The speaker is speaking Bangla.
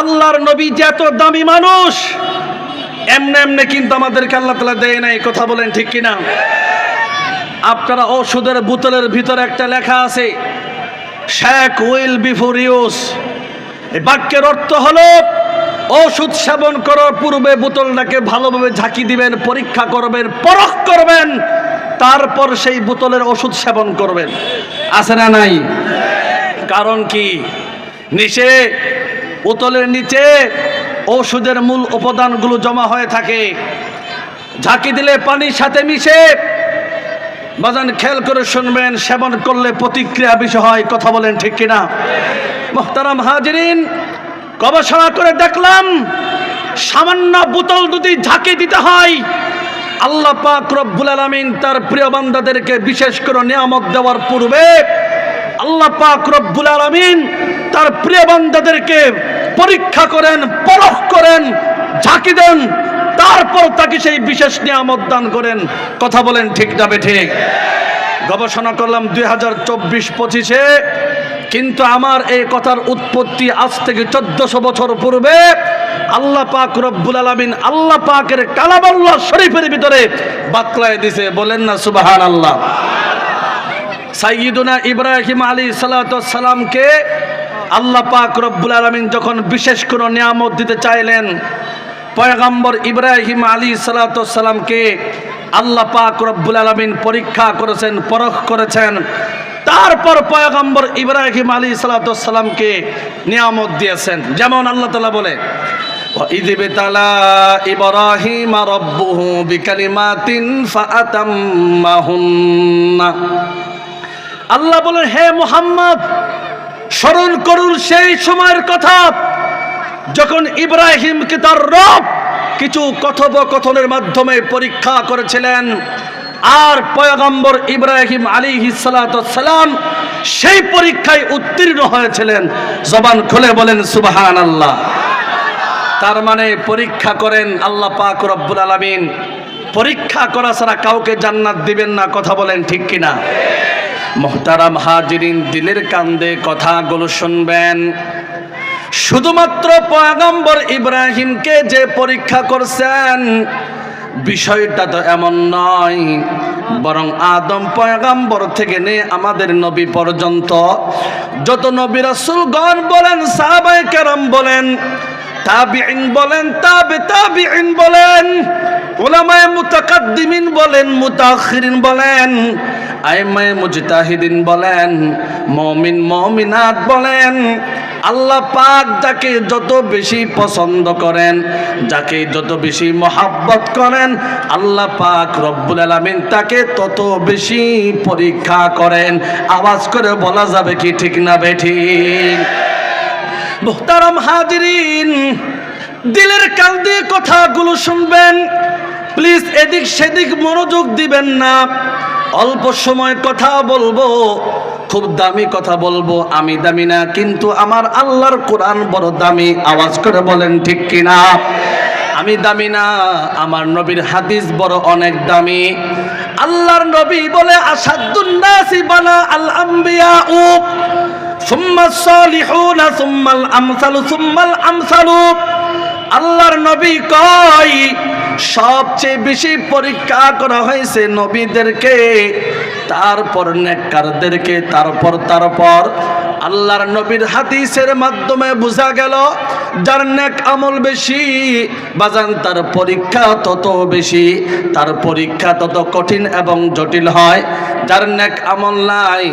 আল্লাহর নবী যে এত দামি মানুষ, এমনে এমনে কিন্তু আমাদেরকে আল্লাহ তালা দেয় নাই, কথা বলেন ঠিক কিনা? আপনারা ওষুধের বোতলের ভিতরে একটা লেখা আছে শেখ উইল বিফোর ইউজ এই বাক্যের অর্থ হলো, ওষুধ সেবন করার পূর্বে বোতলটাকে ভালোভাবে ঝাঁকি দিবেন, পরীক্ষা করবেন, পরখ করবেন, তারপর সেই বোতলের ওষুধ সেবন করবেন। আছে না নাই? কারণ কি? নিচে বোতলের নিচে ওষুধের মূল উপাদানগুলো জমা হয়ে থাকে। ঝাঁকি দিলে পানির সাথে মিশে। বাজান খেয়াল করে শুনবেন, সেবন করলে প্রতিক্রিয়া বিষয় হয়, কথা বলেন ঠিক কিনা? মোহতারাম হাজিরিন, গবেষণা করে দেখলাম, সামান্য বোতল দুটি ঝাঁকি দিতে হয়, আল্লাহ পাক রব্বুল আলামিন তার প্রিয় বান্দাদেরকে বিশেষ করে নিয়ামত দেওয়ার পূর্বে আল্লাহ পাক রব্বুল আলামিন তার প্রিয় বান্দাদেরকে পরীক্ষা করেন, পরখ করেন, ঝাঁকি দেন, তারপর তাকে সেই বিশেষ নিয়ামত দান করেন। কথা বলেন ঠিক যাবে ঠিক? গবেষণা করলাম দুই হাজার চব্বিশ পঁচিশে, কিন্তু আমার এই কথার উৎপত্তি আজ থেকে চোদ্দশো বছর পূর্বে আল্লাহ পাক রব্বুল আলমিন আল্লাহ পাকের কালাবাল্লাহ শরীফের ভিতরে বাতলায় দিছে। বলেন না সুবাহান আল্লাহ সাইয়িদুনা ইব্রাহিম আলী সালাতামকে আল্লাহ পাক রব্বুল আলমিন যখন বিশেষ কোনো নিয়ামত দিতে চাইলেন, পয়গাম্বর ইব্রাহিম আলী সালাতামকে আল্লাহ পাক রব্বুল আলমিন পরীক্ষা করেছেন, পরখ করেছেন। তারপর পয়গম্বর ইব্রাহিম আলী সালাতামকে নিয়ামত দিয়েছেন। যেমন আল্লাহ তালা বলে আল্লাহ বলেন, হে মোহাম্মদ স্মরণ করুন সেই সময়ের কথা। যখন ইব্রাহিমকে তার রব কিছু কথোপকথনের মাধ্যমে পরীক্ষা করেছিলেন, আর পয়গম্বর ইব্রাহিম আলী সালাম সেই পরীক্ষায় উত্তীর্ণ হয়েছিলেন। জবান খুলে বলেন সুবাহান আল্লাহ তার মানে পরীক্ষা করেন আল্লাহ পাক রব্বুল আলমিন। পরীক্ষা করা ছাড়া কাউকে জান্নাত দিবেন না, কথা বলেন ঠিক কিনা? মোহতারাম হাজিরিন দিলের কান্দে কথাগুলো শুনবেন। শুধুমাত্র পয়গম্বর ইব্রাহিমকে যে পরীক্ষা করছেন, বিষয়টা তো এমন নয়, বরং আদম পয়গাম্বর থেকে নে আমাদের নবী পর্যন্ত। যত নবী রাসূলগণ বলেন, সাহাবায়ে কেরাম বলেন, তাবিঈন বলেন, তাবে তাবিঈন বলেন মুতাকাদ্দিমিন বলেন বলেন বলেন বলেন, আল্লাহ পাক যাকে যত বেশি পছন্দ করেন, যাকে যত বেশি মহাব্বত করেন, আল্লাহ পাক রব্বুল আলামিন তাকে তত বেশি পরীক্ষা করেন। আওয়াজ করে বলা যাবে কি ঠিক না বেঠিক মুহতারাম হাজিরিন দিলের কান দিয়ে কথাগুলো শুনবেন। প্লিজ এদিক সেদিক মনোযোগ দিবেন না। অল্প সময় কথা বলব, খুব দামি কথা বলব, আমি দামি না, কিন্তু আমার আল্লাহর কোরআন বড় দামি। আওয়াজ করে বলেন, ঠিক কিনা? আমি দামি না, আমার নবীর হাদিস বড় অনেক দামি। আল্লাহর নবী বলে আসাদুন্নাসি বানা আল আম্বিয়া উ সুম্মা সালিহুনা, সুম্মাল আমসালু সুম্মাল আমসালু। আল্লাহর নবী কয়, সবচেয়ে বেশি পরীক্ষা করা হয়েছে নবীদেরকে, তারপর নেককারদেরকে, তারপর তারপর। আল্লাহর নবীর হাদিসের মাধ্যমে বোঝা গেল, যার নেক আমল বেশি, বাজান তার পরীক্ষা তত বেশি। তার পরীক্ষা তত কঠিন এবং জটিল হয়, যার নেক আমল নাই